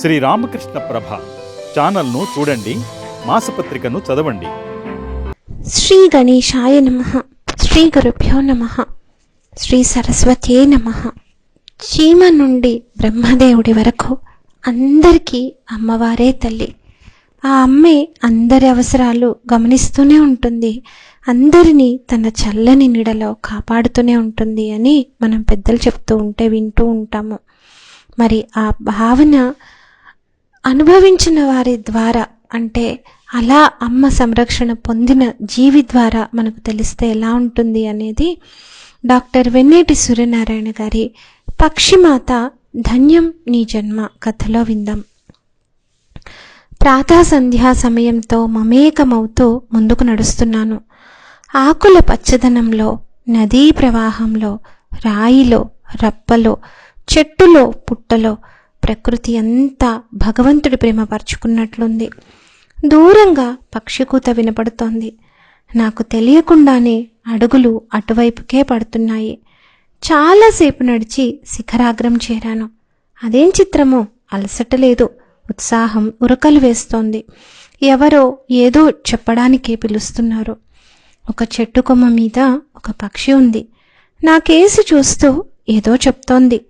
శ్రీ రామకృష్ణ ప్రభ ఛానల్ను చూడండి మాసపత్రికను చదవండి. శ్రీ గణేశాయ నమ శ్రీ గురుభ్యో నమ శ్రీ సరస్వతే నమ. చీమ నుండి బ్రహ్మదేవుడి వరకు అందరికీ అమ్మవారే తల్లి. ఆ అమ్మే అందరి అవసరాలు గమనిస్తూనే ఉంటుంది. అందరినీ తన చల్లని నీడలో కాపాడుతూనే ఉంటుంది అని మనం పెద్దలు చెప్తూ ఉంటే వింటూ ఉంటాము. మరి ఆ భావన అనుభవించిన వారి ద్వారా అంటే అలా అమ్మ సంరక్షణ పొందిన జీవి ద్వారా మనకు తెలిస్తే ఎలా ఉంటుంది అనేది డాక్టర్ వెన్నేటి సూర్యనారాయణ గారి పక్షిమాత ధన్యం నీ జన్మ కథలో విందాం. ప్రాతः సంధ్యా సమయంతో మమేకమవుతూ ముందుకు నడుస్తున్నాను. ఆకుల పచ్చదనంలో నదీ ప్రవాహంలో రాయిలో రప్పలో చెట్టులో పుట్టలో ప్రకృతి అంతా భగవంతుడి ప్రేమ పరుచుకున్నట్లుంది. దూరంగా పక్షికూత వినపడుతోంది. నాకు తెలియకుండానే అడుగులు అటువైపుకే పడుతున్నాయి. చాలాసేపు నడిచి శిఖరాగ్రం చేరాను. అదేం చిత్రమో అలసట లేదు. ఉత్సాహం ఉరకలు వేస్తోంది. ఎవరో ఏదో చెప్పడానికే పిలుస్తున్నారు. ఒక చెట్టు కొమ్మ మీద ఒక పక్షి ఉంది. నా కేసు చూస్తూ ఏదో చెప్తోంది.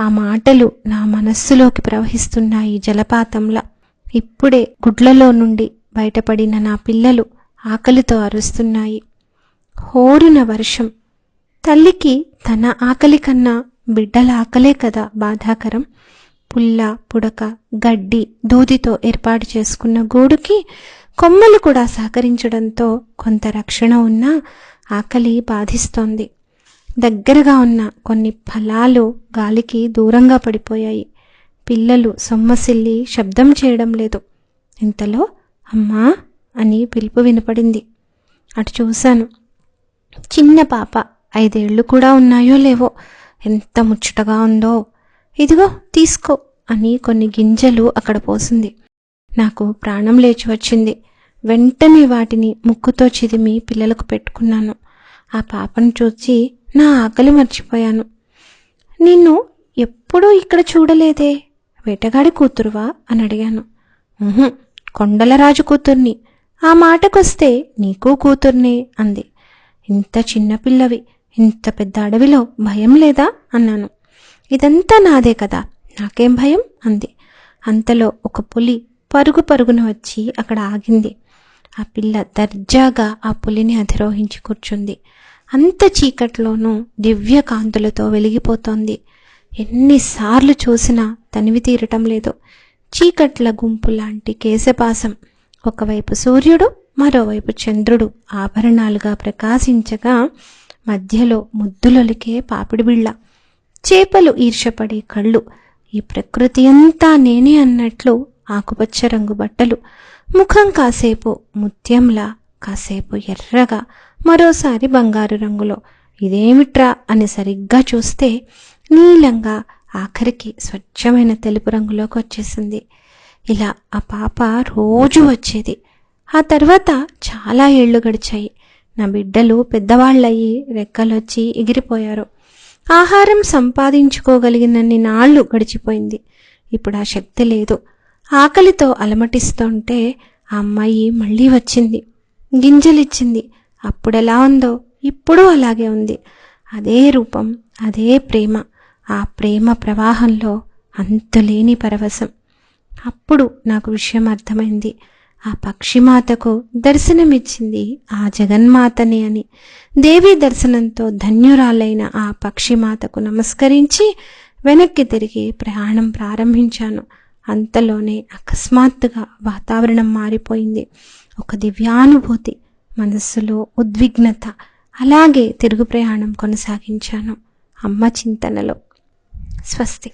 ఆ మాటలు నా మనస్సులోకి ప్రవహిస్తున్నాయి జలపాతంలా. ఇప్పుడే గుడ్లలో నుండి బయటపడిన నా పిల్లలు ఆకలితో అరుస్తున్నాయి. హోరున వర్షం. తల్లికి తన ఆకలి కన్నా బిడ్డల ఆకలే కదా బాధాకరం. పుల్ల పుడక గడ్డి దూదితో ఏర్పాటు చేసుకున్న గూడుకి కొమ్మలు కూడా సహకరించడంతో కొంత రక్షణ ఉన్నా ఆకలి బాధిస్తోంది. దగ్గరగా ఉన్న కొన్ని ఫలాలు గాలికి దూరంగా పడిపోయాయి. పిల్లలు సొమ్మసిల్లి శబ్దం చేయడం లేదు. ఇంతలో అమ్మా అని పిలుపు వినపడింది. అటు చూశాను. చిన్న పాప. ఐదేళ్ళు కూడా ఉన్నాయో లేవో. ఎంత ముచ్చటగా ఉందో. ఇదిగో తీసుకో అని కొన్ని గింజలు అక్కడ పోసింది. నాకు ప్రాణం లేచి వచ్చింది. వెంటనే వాటిని ముక్కుతో చిదిమి పిల్లలకు పెట్టుకున్నాను. ఆ పాపను చూచి నా ఆకలి మర్చిపోయాను. నిన్ను ఎప్పుడూ ఇక్కడ చూడలేదే. వేటగాడి కూతురువా? అని అడిగాను. కొండలరాజు కూతుర్ని. ఆ మాటకొస్తే నీకు కూతుర్నే అంది. ఇంత చిన్నపిల్లవి ఇంత పెద్ద అడవిలో భయం లేదా? అన్నాను. ఇదంతా నాదే కదా నాకేం భయం? అంది. అంతలో ఒక పులి పరుగు పరుగున వచ్చి అక్కడ ఆగింది. ఆ పిల్ల దర్జాగా ఆ పులిని అధిరోహించి కూర్చుంది. అంత చీకట్లోనూ దివ్య కాంతులతో వెలిగిపోతోంది. ఎన్నిసార్లు చూసినా తనివి తీరటం లేదు. చీకట్ల గుంపు లాంటి కేశపాసం ఒకవైపు సూర్యుడు మరోవైపు చంద్రుడు ఆభరణాలుగా ప్రకాశించగా మధ్యలో ముద్దులొలికే పాపిడి బిళ్ళ. చేపలు ఈర్షపడే కళ్ళు. ఈ ప్రకృతి అంతా నేనే అన్నట్లు ఆకుపచ్చ రంగు బట్టలు. ముఖం కాసేపు ముత్యంలా కాసేపు ఎర్రగా మరోసారి బంగారు రంగులో. ఇదేమిట్రా? అని సరిగ్గా చూస్తే నీలంగా ఆఖరికి స్వచ్ఛమైన తెలుపు రంగులోకి వచ్చేసింది. ఇలా ఆ పాప రోజు వచ్చేది. ఆ తర్వాత చాలా ఏళ్ళు గడిచాయి. నా బిడ్డలు పెద్దవాళ్ళయ్యి రెక్కలొచ్చి ఎగిరిపోయారు. ఆహారం సంపాదించుకోగలిగినన్ని నాళ్ళు గడిచిపోయింది. ఇప్పుడు ఆ శక్తి లేదు. ఆకలితో అలమటిస్తుంటే ఆ అమ్మాయి మళ్ళీ వచ్చింది. గింజలిచ్చింది. అప్పుడెలా ఉందో ఇప్పుడు అలాగే ఉంది. అదే రూపం అదే ప్రేమ. ఆ ప్రేమ ప్రవాహంలో అంతులేని పరవశం. అప్పుడు నాకు విషయం అర్థమైంది. ఆ పక్షిమాతకు దర్శనమిచ్చింది ఆ జగన్మాతనే అని. దేవి దర్శనంతో ధన్యురాలైన ఆ పక్షిమాతకు నమస్కరించి వెనక్కి తిరిగి ప్రయాణం ప్రారంభించాను. అంతలోనే అకస్మాత్తుగా వాతావరణం మారిపోయింది. ఒక దివ్యానుభూతి. మనస్సులో ఉద్విగ్నత. అలాగే తిరుగు ప్రయాణం కొనసాగించాను. అమ్మ చింతనలో. స్వస్తి.